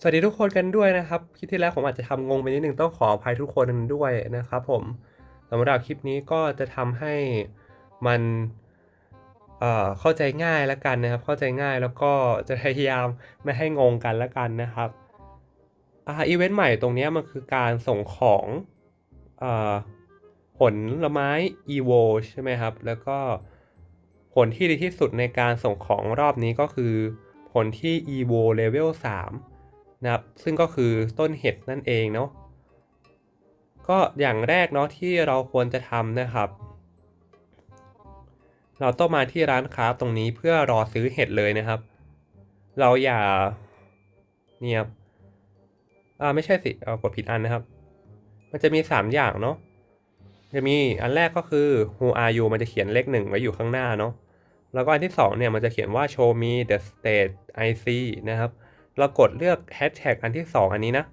สวัสดีทุกคนกันด้วยนะครับ คลิปที่แล้วผมอาจจะทำงงไปนิดนึงต้องขออภัยทุกคนด้วยนะครับผมสำหรับคลิปนี้ก็จะทำให้มันเข้าใจง่ายแล้วกันนะครับ เข้าใจง่ายแล้วก็จะพยายามไม่ให้งงกันแล้วกันนะครับอ่าอีเวนต์ใหม่ตรงนี้มันคือการส่งของเอ่อผลละไม้ EVO ใช่ไหมครับ แล้วก็ผลที่ดีที่สุดในการส่งของรอบนี้ก็คือผลที่ EVO Level 3 นะครับ ซึ่งก็คือต้นเห็ดนั่นเองเนาะก็อย่างแรกเนาะที่เราควรจะทำนะครับ เราต้องมาที่ร้านค้าตรงนี้เพื่อรอซื้อเห็ดเลยนะครับ เราอย่าเนี่ยครับอ่าไม่ใช่สิเอากดผิดอันนะครับ มันจะมี 3 อย่างเนาะจะมีอันแรกก็คือ who are you มันจะเขียนเลขหนึ่งไว้อยู่ข้างหน้าเนาะแล้วก็อันที่2เนี่ยมันจะเขียนว่า show me the state I see นะครับ เรากดเลือกแฮชแท็กอันที่ 2 อันนี้นะ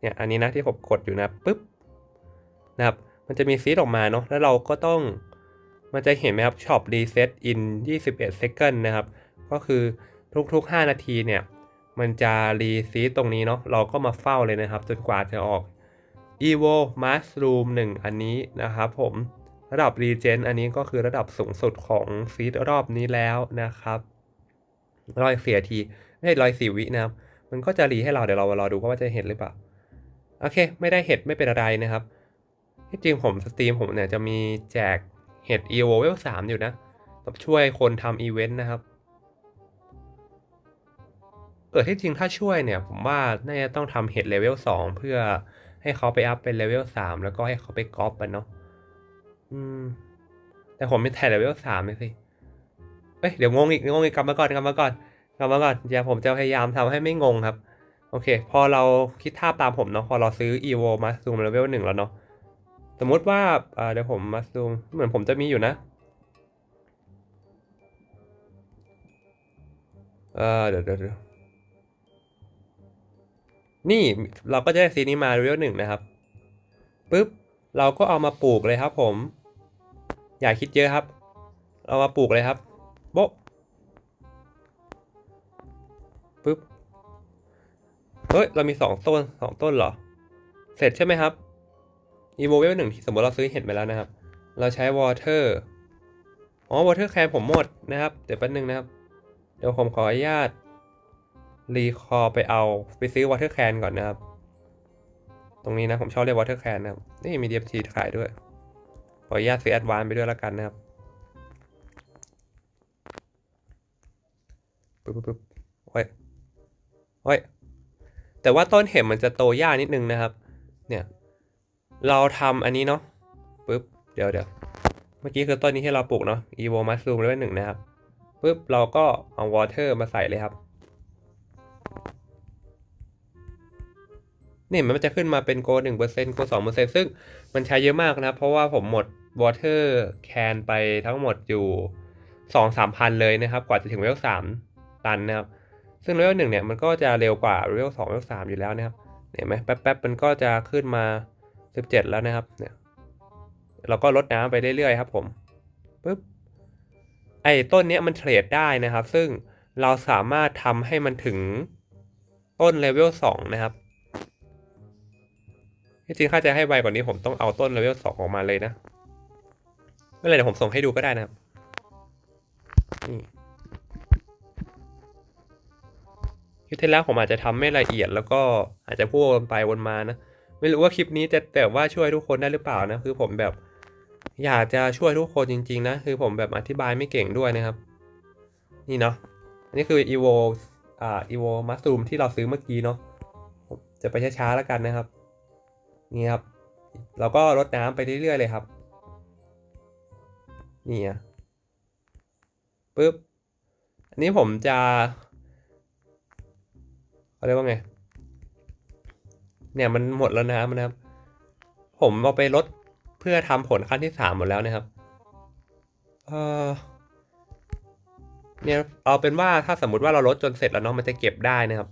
เนี่ยอันนี้นะที่ผมกดอยู่นะปุ๊บนะครับ มันจะมีซีดออกมาเนาะแล้วเราก็ต้อง มันจะเห็นไหมครับ shop reset in 21 second นะครับ ก็คือทุก ๆ 5 นาทีเนี่ย มันจะรีซีดตรงนี้เนาะเราก็มาเฝ้าเลยนะครับ จนกว่าจะออก evo mushroom 1 อันนี้นะครับผมระดับ regen อันนี้ก็คือระดับสูงสุดของซีดรอบนี้แล้วนะครับรอยเสียทีไม่ใช่รอยสี่วินะครับ มันก็จะรีให้เราเดี๋ยวเรารอดูว่าจะเห็นหรือเปล่า โอเค ไม่ได้เห็ดไม่เป็นอะไรนะครับ ที่จริงผมสตรีมผมเนี่ยจะมีแจกเห็ด EVO Level 3อยู่นะแบบช่วยคนทำอีเวนต์นะครับ เออที่จริงถ้าช่วยเนี่ย ผมว่าน่าจะต้องทำเห็ดเลเวล2เพื่อให้เขาไปอัพเป็นเลเวล3แล้วก็ให้เขาไปก๊อปมันเนาะอืม แต่ผมไม่แทนเลเวล3เลยสิเอ้ยเดี๋ยวงงอีกงงอีกกลับมาก่อนกลับมาก่อน กลับมาก่อนเดี๋ยวผมจะพยายามทำให้ไม่งงครับ โอเค พอเราคิดภาตามผมเนาะ พอเราซื้อ evo มาซูมเลเวลหนึ่งแล้วเนาะ สมมติว่าเดี๋ยวผมมาซูม เหมือนผมจะมีอยู่นะ เออเดี๋ยวเดี๋ยวเดี๋ยวนี่เราก็จะได้ซีนี้มาเลเวลหนึ่งนะครับปุ๊บ เราก็เอามาปลูกเลยครับผม อย่าคิดเยอะครับ เอามาปลูกเลยครับ ปุ๊บเฮ้ย เรามีสองต้นสองต้นเหรอ เสร็จใช่ไหมครับ e v o เวลหนึ่งที่สมมติเราซื้อเห็ดไปแล้วนะครับ เราใช้ water อ๋อ water can ผมหมดนะครับ เดี๋ยวแป๊บนึงนะครับ เดี๋ยวผมขออนุญาตรีคอไปเอาไปซื้อ water can ก่อนนะครับ ตรงนี้นะผมชอบเรียก water can นะครับ นี่มี DMT ขายด้วย ขออนุญาตซื้อ advance ไปด้วยแล้วกันนะครับปึ๊บปึ๊บปึ๊บโอ้ย โอ้ยแต่ว่าต้นเห็ดมันจะโตยากนิดนึงนะครับ เนี่ย เราทำอันนี้เนาะปึ๊บเดี๋ยวเดี๋ยวเมื่อกี้คือต้นนี้ที่เราปลูกเนาะ evo mushroom เลเวลหนึ่งนะครับปึ๊บเราก็เอา water มาใส่เลยครับนี่มันจะขึ้นมาเป็นโกหนึ่งเปอร์เซ็นต์โกสองเปอร์เซ็นต์ซึ่งมันใช้เยอะมากนะครับเพราะว่าผมหมด water can ไปทั้งหมดอยู่สองสามพันเลยนะครับ กว่าจะถึงเวลสามตันนะครับ ซึ่งเลเวลหนึ่งเนี่ยมันก็จะเร็วกว่าเลเวลสองเลเวลสามอยู่แล้วนะครับเห็นไหมแป๊บๆมันก็จะขึ้นมาสิบเจ็ดแล้วนะครับเนี่ยเราก็ลดน้ำไปเรื่อยๆครับผมปึ๊บไอ้ต้นเนี้ยมันเทรดได้นะครับ ซึ่งเราสามารถทำให้มันถึงต้นเลเวลสองนะครับที่จริงถ้าจะให้ไวกว่านี้ผมต้องเอาต้นเลเวลสองออกมาเลยนะไม่เป็นไรเดี๋ยวผมส่งให้ดูก็ได้นะครับนี่ คลิปที่แล้วผมอาจจะทำไม่ละเอียดแล้วก็อาจจะพูดวนไปวนมานะ ไม่รู้ว่าคลิปนี้จะแบบว่าช่วยทุกคนได้หรือเปล่านะ คือผมแบบ อยากจะช่วยทุกคนจริง ๆ นะ คือผมแบบอธิบายไม่เก่งด้วยนะครับ นี่เนาะอันนี้คือ evo อ่า evo mushroom ที่เราซื้อเมื่อกี้เนาะจะไปช้าๆแล้วกันนะครับ นี่ครับ เราก็รดน้ำไปเรื่อยๆเลยครับ นี่อะปึ๊บอันนี้ผมจะ เขาเรียกว่าไง เนี่ยมันหมดแล้วน้ำนะครับ ผมเอาไปลดเพื่อทำผลขั้นที่สามหมดแล้วนะครับเออเนี่ยเอาเป็นว่าถ้าสมมุติว่าเราลดจนเสร็จแล้วเนาะมันจะเก็บได้นะครับ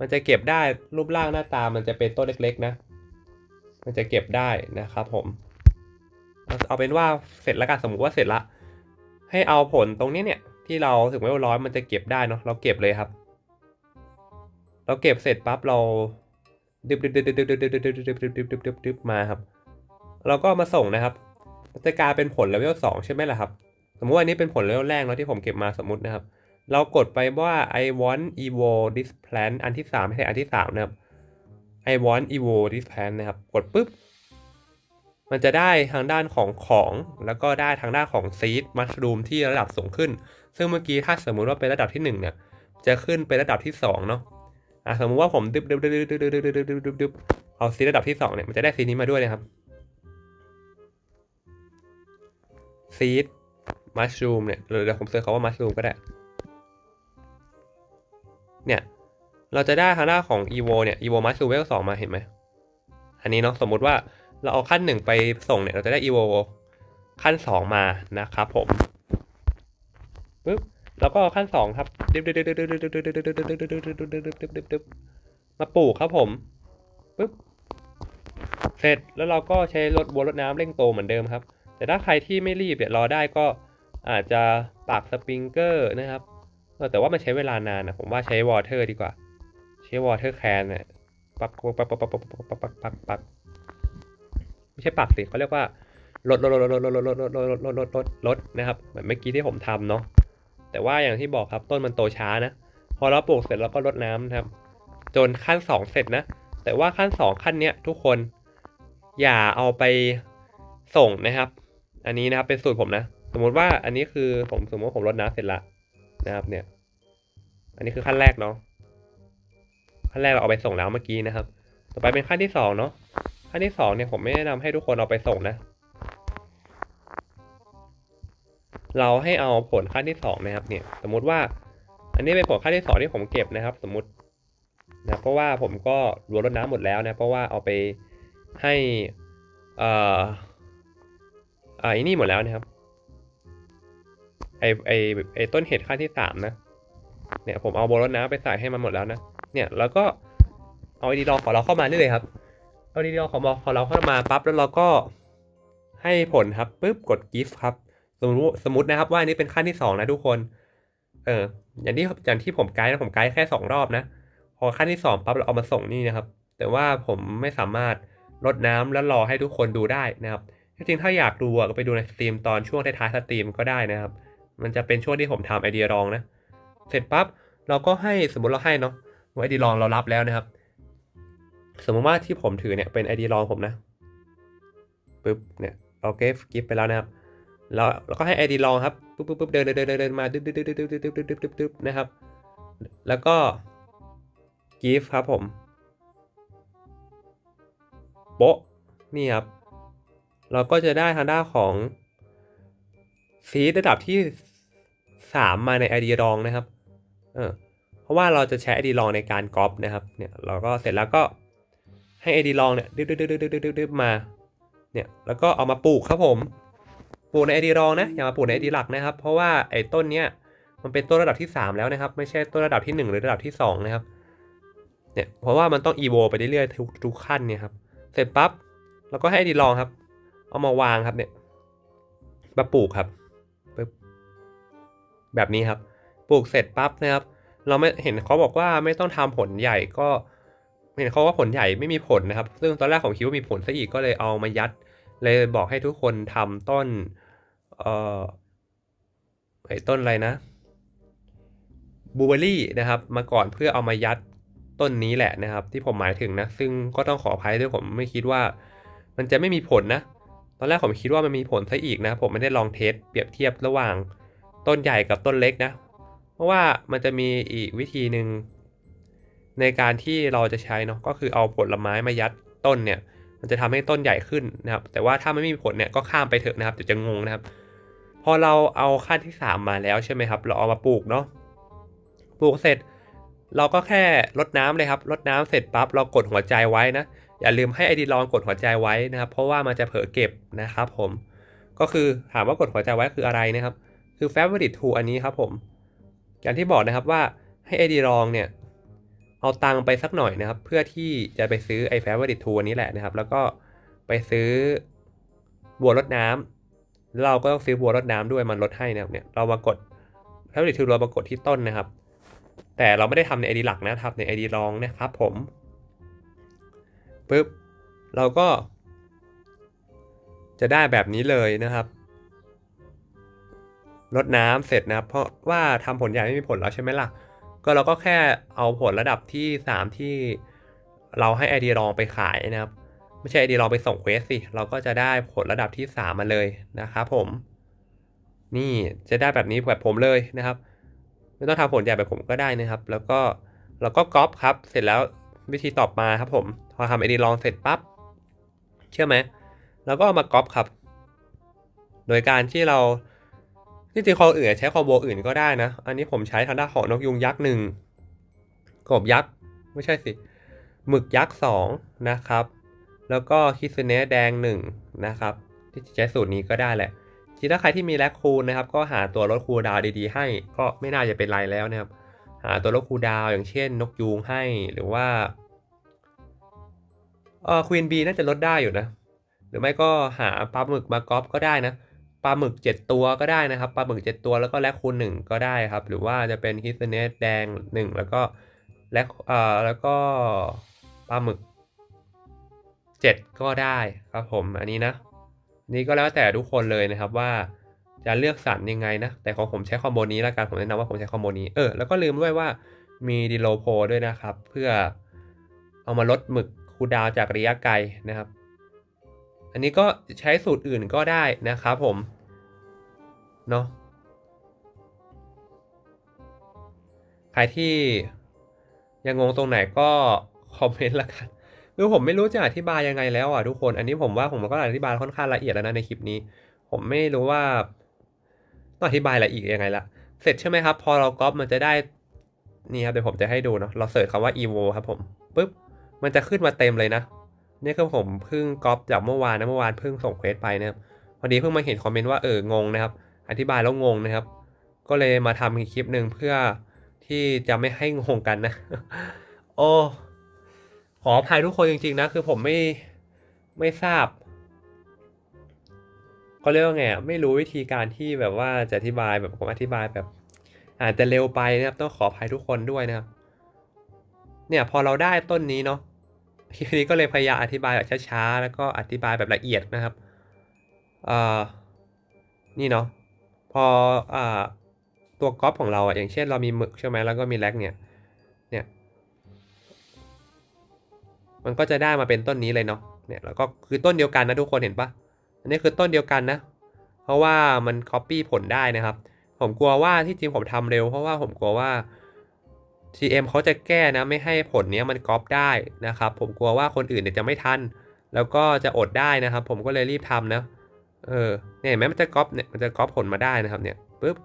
มันจะเก็บได้รูปร่างหน้าตามันจะเป็นต้นเล็ก ๆ นะ มันจะเก็บได้นะครับ ผม เอาเอาเป็นว่าเสร็จแล้วกันสมมุติว่าเสร็จละให้เอาผลตรงนี้เนี่ย ที่เราถึงไม่ร้อยมันจะเก็บได้เนาะเราเก็บเลยครับ เราเก็บเสร็จปั๊บเราดึบดึบดึบดึบดึบดึบดึบดึบดึบดึบดึบดึบดึบมาครับ เราก็มาส่งนะครับจะกลายเป็นผลเลเวลสองใช่ไหมล่ะครับ สมมติว่าอันนี้เป็นผลเลเวลแรกเนาะที่ผมเก็บมาสมมตินะครับ เรากดไปว่า I want evo this plant อันที่สามไม่ใช่อันที่สามนะครับ I want evo this plant นะครับ กดปุ๊บ มันจะได้ทางด้านของของแล้วก็ได้ทางด้านของ seed mushroom ที่ระดับสูงขึ้น ซึ่งเมื่อกี้ถ้าสมมุติว่าเป็นระดับที่หนึ่งเนี่ยจะขึ้นเป็นระดับที่สองเนาะ อะสมมุติว่าผมดึบดึบดึบดึบดึบดึบดึบดึบดึบดึบเอาซีระดับที่สองเนี่ยมันจะได้ซีนี้มาด้วยนะครับซีดมัชรูมเนี่ยหรือเดี๋ยวผมเสิร์ชคำว่ามัชรูมก็ได้ เนี่ยเราจะได้ทางด้านของ evo เนี่ย evo mushroom เวลสองมาเห็นไหม อันนี้เนาะสมมุติว่าเราเอาขั้นหนึ่งไปส่งเนี่ย เราจะได้ evo ขั้นสองมานะครับผมปึ๊บ แล้วก็ขั้นสองครับมาปลูกครับผมปึ๊บเสร็จแล้วเราก็ใช้รถบัวรดน้ำเร่งโตเหมือนเดิมครับ แต่ถ้าใครที่ไม่รีบเนี่ยรอได้ก็อาจจะปักสปริงเกอร์นะครับแต่ว่ามันใช้เวลานานนะผมว่าใช้วอเตอร์ดีกว่า ใช้วอเตอร์แคนเนี่ยปักปักปักปักปักปักปักปักปักปักไม่ใช่ปักสิเขาเรียกว่าลดลดลดลดลดลดลดลดลดลดลดลดลดลดนะครับเหมือนเมื่อกี้ที่ผมทำเนาะ แต่ว่าอย่างที่บอกครับต้นมันโตช้านะพอเราปลูกเสร็จเราก็รดน้ำนะครับ จนขั้นสองเสร็จนะ แต่ว่าขั้นสองขั้นเนี้ยทุกคนอย่าเอาไปส่งนะครับ อันนี้นะครับเป็นสูตรผมนะ สมมติว่าอันนี้คือผมสมมติว่าผมรดน้ำเสร็จละนะครับเนี่ย อันนี้คือขั้นแรกเนาะขั้นแรกเราเอาไปส่งแล้วเมื่อกี้นะครับ ต่อไปเป็นขั้นที่สองเนาะขั้นที่สองเนี่ยผมไม่แนะนำให้ทุกคนเอาไปส่งนะ เราให้เอาผลขั้นที่สองนะครับเนี่ยสมมุติว่า อันนี้เป็นผลขั้นที่สองที่ผมเก็บนะครับ สมมุตินะเพราะว่าผมก็รวรดน้ำหมดแล้วนะเพราะว่าเอาไปให้อ่ออ่าอ้นี่หมดแล้วนะครับไอไอไอต้นเห็ดขั้นที่สามนะเนี่ยผมเอาโบรถน้ำไปใส่ให้มันหมดแล้วนะเนี่ยแล้วก็เอาไอดีดอของเราเข้ามาได้เลยครับเอาดีดอของเราของเราเข้ามาปั๊บแล้วเราก็ให้ผลครับปุ๊บกด gift ครับ สมมติสมมตินะครับว่าอันนี้เป็นขั้นที่สองนะทุกคน เออ อย่างที่อย่างที่ผมไกด์นะผมไกด์แค่สองรอบนะ พอขั้นที่สองปั๊บเราเอามาส่งนี่นะครับ แต่ว่าผมไม่สามารถรดน้ำแล้วรอให้ทุกคนดูได้นะครับจริงถ้าอยากดูก็ไปดูในสตรีมตอนช่วงท้ายๆสตรีมก็ได้นะครับ มันจะเป็นช่วงที่ผมทำไอเดียรองนะ เสร็จปั๊บเราก็ให้สมมติเราให้เนาะไอเดียรองเรารับแล้วนะครับ สมมติว่าที่ผมถือเนี่ยเป็นไอเดียรองผมนะปึ๊บเนี่ยเราเก็บกิฟไปแล้วนะครับ แล้วเราก็ให้ไอดีลองครับปุ๊บปุ๊บปุ๊บเดินเดินเดินเดินมาดึ๊บดึ๊บดึ๊บดึ๊บดึ๊บดึ๊บดึ๊บดึ๊บดึ๊บนะครับ แล้วก็ give ครับผมโป๊ะนี่ครับ เราก็จะได้ทางด้านของซีระดับที่สามมาใน ID รองนะครับ เออ เพราะว่าเราจะใช้ ID รองในการก๊อปนะครับ เนี่ย เราก็เสร็จแล้วก็ให้ ID รองเนี่ยดึ๊บดึ๊บดึ๊บดึ๊บดึ๊บดึ๊บดึ๊บมา เนี่ย แล้วก็เอามาปลูกครับผม ปลูกในไอดีรองนะอย่ามาปลูกในไอดีหลักนะครับ เพราะว่าไอ้ต้นเนี้ยมันเป็นต้นระดับที่ 3 แล้วนะครับ ไม่ใช่ต้นระดับที่ 1 หรือระดับที่ 2 นะครับเนี่ยเพราะว่ามันต้องอีโวไปเรื่อยๆทุกทุกขั้นเนี่ยครับเสร็จปั๊บเราก็ให้ไอดีรองครับ เอามาวางครับเนี่ยมาปลูกครับปึ๊บแบบนี้ครับ ปลูกเสร็จปั๊บนะครับ เราไม่เห็นเขาบอกว่าไม่ต้องทำผลใหญ่ก็ เห็นเขาว่าผลใหญ่ไม่มีผลนะครับ ซึ่งตอนแรกผมคิดว่ามีผลซะอีกก็เลยเอามายัด เลยบอกให้ทุกคนทำต้น เอ่อไอ้ต้นอะไรนะบูเบอรี่นะครับมาก่อนเพื่อเอามายัดต้นนี้แหละนะครับ ที่ผมหมายถึงนะ ซึ่งก็ต้องขออภัยด้วยผมไม่คิดว่า มันจะไม่มีผลนะ ตอนแรกผมคิดว่ามันมีผลซะอีกนะ ผมไม่ได้ลองเทสเปรียบเทียบระหว่างต้นใหญ่กับต้นเล็กนะ เพราะว่ามันจะมีอีกวิธีหนึ่งในการที่เราจะใช้เนาะก็คือเอาผลไม้มายัดต้นเนี่ย มันจะทำให้ต้นใหญ่ขึ้นนะครับ แต่ว่าถ้าไม่มีผลเนี่ยก็ข้ามไปเถอะนะครับเดี๋ยวจะงงนะครับ พอเราเอาขั้นที่ 3 มาแล้วใช่ไหมครับ เราเอามาปลูกเนาะปลูกเสร็จ เราก็แค่รดน้ำเลยครับรดน้ำเสร็จปั๊บเรากดหัวใจไว้นะ อย่าลืมให้ไอดีลองกดหัวใจไว้นะครับ เพราะว่ามันจะเผลอเก็บนะครับ ผมก็คือถามว่ากดหัวใจไว้คืออะไรนะครับ คือ favorite tool อันนี้ครับผม อย่างที่บอกนะครับว่าให้ไอดีลองเนี่ยเอาตังไปสักหน่อยนะครับ เพื่อที่จะไปซื้อไอ้ favorite tool อันนี้แหละนะครับ แล้วก็ไปซื้อบัวรดน้ำแล้ว เราก็ต้องซื้อบัวรดน้ำด้วยมันลดให้นะครับเนี่ยเรามากด favorite tool เรามากดที่ต้นนะครับ แต่เราไม่ได้ทำใน ID หลักนะทำใน ID รองนะครับผมปึ๊บเราก็ จะได้แบบนี้เลยนะครับรดน้ำเสร็จนะครับ เพราะว่าทำผลใหญ่ไม่มีผลแล้วใช่ไหมล่ะ ก็เราก็แค่เอาผลระดับที่ 3 ที่เราให้ ID รองไปขายนะครับ ไม่ใช่ ID รองไปส่งเควสสิ เราก็จะได้ผลระดับที่ 3 มาเลยนะครับผม นี่จะได้แบบนี้แบบผมเลยนะครับ ไม่ต้องทำผลใหญ่แบบผมก็ได้นะครับ แล้วก็เราก็ก๊อปครับ เสร็จแล้ววิธีต่อมาครับผม พอทำ ID รองเสร็จปั๊บ เชื่อไหมเราก็เอามาก๊อปครับ โดยการที่เราที่จริงคออื่นใช้คอโบอื่นก็ได้นะ อันนี้ผมใช้ทางด้านของนกยุงยักษ์หนึ่งกบยักษ์ ไม่ใช่สิ หมึกยักษ์สองนะครับ แล้วก็คิสเนสแดงหนึ่งนะครับที่ใช้สูตรนี้ก็ได้แหละทีถ้าใครที่มีแลคคูลนะครับ ก็หาตัวลดคูลดาวดีๆ ให้ ก็ไม่น่าจะเป็นไรแล้วนะครับ หาตัวลดคูลดาวอย่างเช่น นกยูงให้หรือว่าเออควีนบีน่าจะลดได้อยู่นะ หรือไม่ก็หาปลาหมึกมาก๊อปก็ได้นะปลาหมึก 7 ตัวก็ได้นะครับปลาหมึก 7 ตัวแล้วก็แลคคูณหนึ่งก็ได้ครับ หรือว่าจะเป็นคิสเนสแดง 1 แล้วก็แลคเอ่อแล้วก็ปลาหมึก 7 ก็ได้ครับผมอันนี้นะนี่ก็แล้วแต่ทุกคนเลยนะครับว่าจะเลือกสรรยังไงนะ แต่ของผมใช้คอมโบนี้แล้วกันผมแนะนำว่าผมใช้คอมโบนี้เออแล้วก็ลืมด้วยว่ามีดีโลโพด้วยนะครับ เพื่อเอามาลดหมึกคูดาวจากระยะไกลนะครับ อันนี้ก็ใช้สูตรอื่นก็ได้นะครับผมเนาะใครที่ยังงงตรงไหนก็คอมเมนต์ละกัน คือผมไม่รู้จะอธิบายยังไงแล้วอะทุกคน อันนี้ผมว่าผมก็อธิบายค่อนข้างละเอียดแล้วนะในคลิปนี้ ผมไม่รู้ว่าต้องอธิบายอะไรอีกยังไงละ เสร็จใช่ไหมครับ พอเราก๊อปมันจะได้นี่ครับเดี๋ยวผมจะให้ดูเนาะ เราเสิร์ชคำว่า evo ครับผมปุ๊บ มันจะขึ้นมาเต็มเลยนะ นี่คือผมเพิ่งก๊อปจากเมื่อวานนะเมื่อวานเพิ่งส่งเควสไปนะครับ พอดีเพิ่งมาเห็นคอมเมนต์ว่าเอองงนะครับ อธิบายแล้วงงนะครับ ก็เลยมาทำอีกคลิปหนึ่งเพื่อที่จะไม่ให้งงกันนะ โอ้ ขออภัยทุกคนจริง ๆ นะ คือผมไม่ไม่ทราบเขาเรียกว่าไงไม่รู้วิธีการที่แบบว่าจะอธิบายแบบผมอธิบายแบบ อาจจะเร็วไปนะครับ ต้องขออภัยทุกคนด้วยนะครับ เนี่ยพอเราได้ต้นนี้เนาะทีนี้ก็เลยพยายามอธิบายแบบช้าๆแล้วก็อธิบายแบบละเอียดนะครับอ่านี่เนาะพออ่าตัวก๊อปของเราอะอย่างเช่นเรามีหมึกใช่ไหมแล้วก็มีแลกเนี่ยเนี่ย มันก็จะได้มาเป็นต้นนี้เลยเนาะเนี่ยแล้วก็คือต้นเดียวกันนะทุกคนเห็นปะอันนี้คือต้นเดียวกันนะ เพราะว่ามัน copy ผลได้นะครับ ผมกลัวว่าที่จริงผมทำเร็ว เพราะว่าผมกลัวว่า GM เขาจะแก้นะไม่ให้ผลนี้มันก๊อปได้นะครับ ผมกลัวว่าคนอื่นเนี่ยจะไม่ทัน แล้วก็จะอดได้นะครับ ผมก็เลยรีบทำนะ เออเนี่ยเห็นไหมมันจะก๊อปเนี่ยมันจะก๊อปผลมาได้นะครับเนี่ยปุ๊บ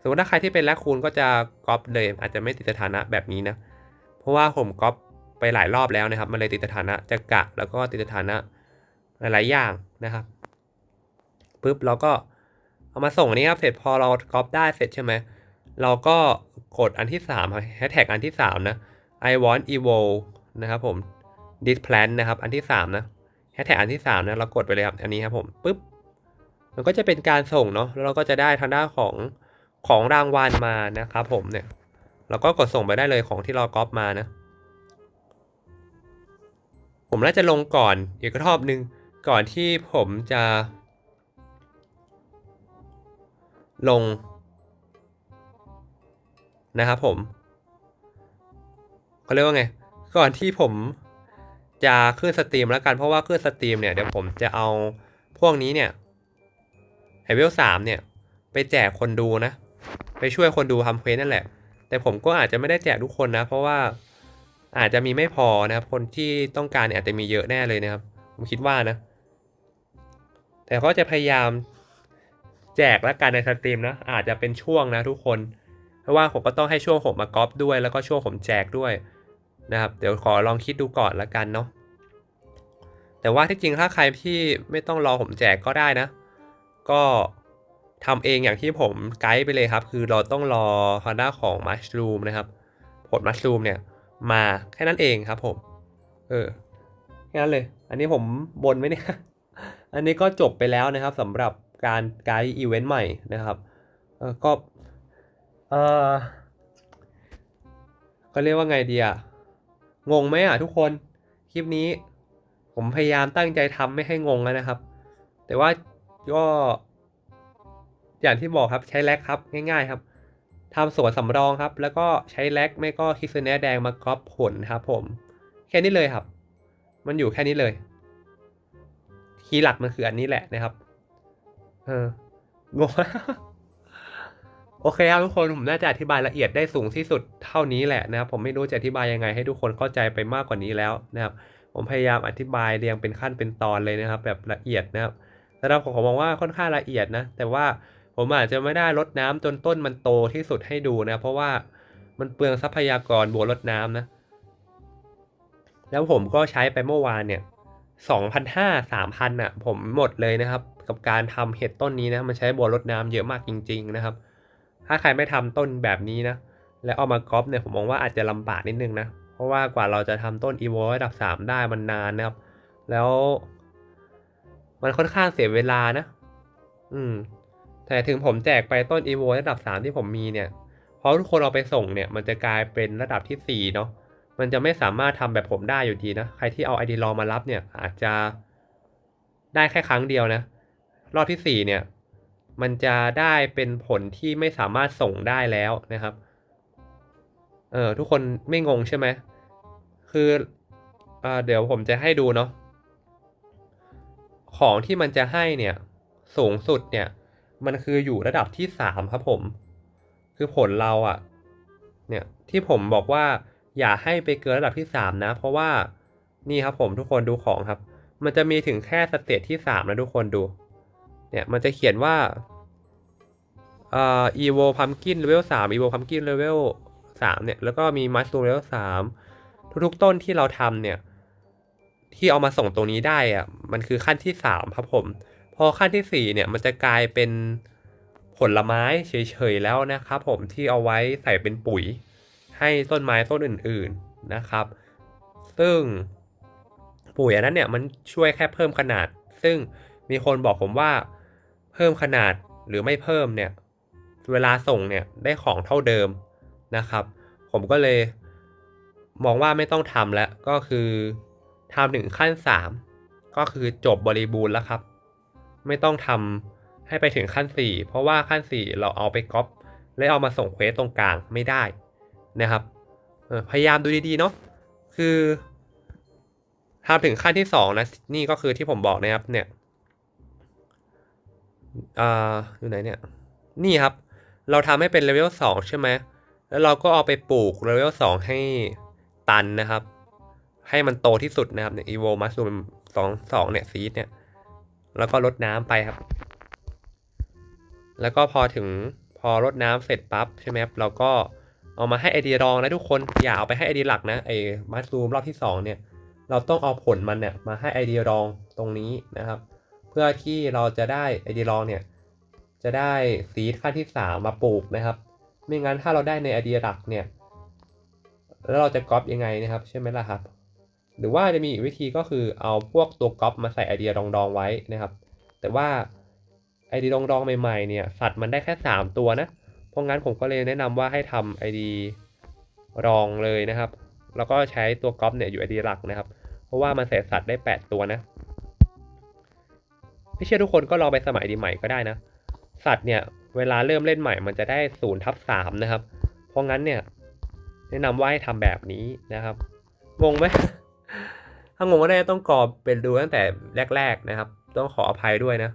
สมมติถ้าใครที่เป็นแลคคูณก็จะก๊อปเลย อาจจะไม่ติดสถานะแบบนี้นะ เพราะว่าผมก๊อป ไปหลายรอบแล้วนะครับ มันเลยติดสถานะจะกะแล้วก็ติดสถานะหลายๆอย่างนะครับปุ๊บเราก็เอามาส่งนี้ครับ เสร็จพอเราก๊อปได้เสร็จใช่ไหมเราก็กดอันที่3แฮชแท็กอันที่ 3 นะ I want evolve นะครับผม this plan นะครับ อันที่ 3 นะแฮชแท็กอันที่ 3 นะ เรากดไปเลยครับ อันนี้ครับผมปุ๊บ มันก็จะเป็นการส่งเนาะ แล้วเราก็จะได้ทางด้านของของรางวัลมานะครับผมเนี่ย เราก็กดส่งไปได้เลยของที่เราก๊อปมานะ ผมน่าจะลงก่อนอีกรอบนึง ก่อนที่ผมจะ ลง นะครับผมเขาเรียกว่าไง ก่อนที่ผมจะขึ้นสตรีมแล้วกันเพราะว่าขึ้นสตรีมเนี่ยเดี๋ยวผมจะเอาพวกนี้เนี่ยไฮเวลสามเนี่ย ไปแจกคนดูนะ ไปช่วยคนดูทำเควสนั่นแหละ แต่ผมก็อาจจะไม่ได้แจกทุกคนนะ เพราะว่า อาจจะมีไม่พอนะครับ คนที่ต้องการเนี่ยอาจจะมีเยอะแน่เลยนะครับ ผมคิดว่านะ แต่ก็จะพยายามแจกแล้วกันในสตรีมนะ อาจจะเป็นช่วงนะทุกคน เพราะว่าผมก็ต้องให้ช่วงผมมาก๊อปด้วยแล้วก็ช่วงผมแจกด้วยนะครับ เดี๋ยวขอลองคิดดูก่อนละกันเนาะ แต่ว่าที่จริงถ้าใครที่ไม่ต้องรอผมแจกก็ได้นะ ก็ทำเองอย่างที่ผมไกด์ไปเลยครับ คือเราต้องรอฮอนด้าของมัชรูมนะครับ ผลมัชรูมเนี่ย มาแค่นั้นเองครับผม เออแค่นั้นเลย อันนี้ผมบนไหมเนี่ย อันนี้ก็จบไปแล้วนะครับสำหรับการไกด์อีเวนต์ใหม่นะครับเออก็เออก็เรียกว่าไงดีอะงงไหมอะทุกคนคลิปนี้ ผมพยายามตั้งใจทำไม่ให้งงนะครับ แต่ว่าก็อย่างที่บอกครับใช้แลกครับง่าย ๆ ครับ ทำสวนสำรองครับ แล้วก็ใช้แล็กไม่ก็คิสเนแดงมากรอบผลครับผม แค่นี้เลยครับ มันอยู่แค่นี้เลย คีย์หลักมันคืออันนี้แหละนะครับ เอองงโอเคครับทุกคนผมน่าจะอธิบายละเอียดได้สูงที่สุดเท่านี้แหละนะครับ ผมไม่รู้จะอธิบายยังไงให้ทุกคนเข้าใจไปมากกว่านี้แล้วนะครับ ผมพยายามอธิบายเรียงเป็นขั้นเป็นตอนเลยนะครับ แบบละเอียดนะครับสำหรับผมผมมองว่าค่อนข้างละเอียดนะ แต่ว่า ผมอาจจะไม่ได้ลดน้ำจนต้นมันโตที่สุดให้ดูนะ เพราะว่ามันเปลืองทรัพยากรบัวลดน้ำนะ แล้วผมก็ใช้ไปเมื่อวานเนี่ยสองพันห้าสามพันอะ ผมหมดเลยนะครับ กับการทำเห็ดต้นนี้นะ มันใช้บัวลดน้ำเยอะมากจริง ๆ นะครับ ถ้าใครไม่ทำต้นแบบนี้นะ แล้วเอามากรอบเนี่ยผมมองว่าอาจจะลำบากนิดนึงนะ เพราะว่ากว่าเราจะทำต้นอีโวระดับสามได้มันนานนะครับ แล้ว มันค่อนข้างเสียเวลานะ อืม แต่ถึงผมแจกไปต้นอีโวระดับสามที่ผมมีเนี่ยพอทุกคนเอาไปส่งเนี่ย มันจะกลายเป็นระดับที่สี่เนาะมันจะไม่สามารถทำแบบผมได้อยู่ดีนะ ใครที่เอาไอดีรองมารับเนี่ย อาจจะได้แค่ครั้งเดียวนะ รอบที่สี่เนี่ย มันจะได้เป็นผลที่ไม่สามารถส่งได้แล้วนะครับ เออทุกคนไม่งงใช่ไหม คือเออเดี๋ยวผมจะให้ดูเนาะ ของที่มันจะให้เนี่ย สูงสุดเนี่ย มันคืออยู่ระดับที่สามครับผม คือผลเราอะเนี่ยที่ผมบอกว่าอย่าให้ไปเกินระดับที่สามนะ เพราะว่านี่ครับผมทุกคนดูของครับ มันจะมีถึงแค่สเตจที่สามนะทุกคนดู เนี่ยมันจะเขียนว่าเอ่อ evo pumpkin level สาม evo pumpkin level สามเนี่ยแล้วก็มี mushroom level สามทุกๆต้นที่เราทำเนี่ย ที่เอามาส่งตรงนี้ได้อะมันคือขั้นที่สามครับผม พอขั้นที่สี่เนี่ยมันจะกลายเป็นผลไม้เฉยๆแล้วนะครับ ผมที่เอาไว้ใส่เป็นปุ๋ย ให้ต้นไม้ต้นอื่นๆนะครับ ซึ่งปุ๋ยอันนั้นเนี่ยมันช่วยแค่เพิ่มขนาด ซึ่งมีคนบอกผมว่าเพิ่มขนาดหรือไม่เพิ่มเนี่ยเวลาส่งเนี่ยได้ของเท่าเดิมนะครับ ผมก็เลยมองว่าไม่ต้องทำแล้วก็คือทำถึงขั้น 3 ก็คือจบบริบูรณ์แล้วครับ ไม่ต้องทำให้ไปถึงขั้น 4 เพราะว่าขั้น 4 เราเอาไปก๊อปแล้วเอามาส่งเควสตรงกลางไม่ได้นะครับพยายามดูดีๆเนาะคือทำถึงขั้นที่2นะนี่ก็คือที่ผมบอกนะครับเนี่ยอ่าอยู่ไหนเนี่ยนี่ครับ เราทำให้เป็นเลเวลสองใช่ไหมแล้วเราก็เอาไปปลูกเลเวลสองให้ตันนะครับ ให้มันโตที่สุดนะครับเนี่ยอีโวมัสซูมสองสองเนี่ยซีดเนี่ย แล้วก็ลดน้ำไปครับ แล้วก็พอถึงพอลดน้ำเสร็จปั๊บใช่ไหมครับเราก็เอามาให้ไอเดียรองนะทุกคนอย่าเอาไปให้ไอเดียหลักนะไอมัสซูมรอบที่สองเนี่ย เราต้องเอาผลมันเนี่ยมาให้ไอเดียรองตรงนี้นะครับ เพื่อที่เราจะได้ไอเดียรองเนี่ยจะได้ซีดขั้นที่สามมาปลูกนะครับ ไม่งั้นถ้าเราได้ในไอเดียหลักเนี่ยแล้วเราจะก๊อปยังไงนะครับ ใช่ไหมล่ะครับ หรือว่าจะมีอีกวิธีก็คือเอาพวกตัวก๊อปมาใส่ไอเดียรองดองไว้นะครับ แต่ว่าไอเดียรองดองใหม่ๆเนี่ยสัตว์มันได้แค่ 3 ตัวนะ เพราะงั้นผมก็เลยแนะนำว่าให้ทำไอเดียรองเลยนะครับ แล้วก็ใช้ตัวก๊อปเนี่ยอยู่ไอเดียหลักนะครับ เพราะว่ามันใส่สัตว์ได้ 8 ตัวนะไม่เชื่อทุกคนก็ลองไปสมัยดีใหม่ก็ได้นะ สัตว์เนี่ยเวลาเริ่มเล่นใหม่มันจะได้ศูนย์ทับสามนะครับ เพราะงั้นเนี่ยแนะนำว่าให้ทำแบบนี้นะครับ งงไหม ถ้างงก็ได้ต้องกรอบเป็นดูตั้งแต่แรก ๆนะครับ ต้องขออภัยด้วยนะ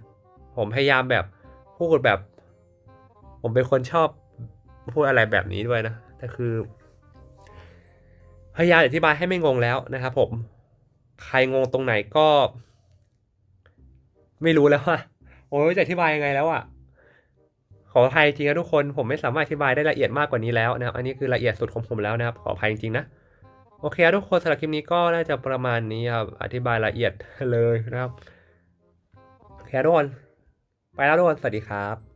ผมพยายามแบบพูดแบบ ผมเป็นคนชอบพูดอะไรแบบนี้ด้วยนะแต่คือ พยายามอธิบายให้ไม่งงแล้วนะครับผมใครงงตรงไหนก็ ไม่รู้แล้วว่าโอ้ยจะอธิบายยังไงแล้วอะขออภัยจริงนะทุกคนผมไม่สามารถอธิบายได้ละเอียดมากกว่านี้แล้วนะครับ อันนี้คือละเอียดสุดของผมแล้วนะครับ ขออภัยจริงๆนะ โอเคทุกคนสำหรับคลิปนี้ก็น่าจะประมาณนี้ครับ อธิบายละเอียดเลยนะครับ โอเคทุกคน ไปแล้วทุกคน สวัสดีครับ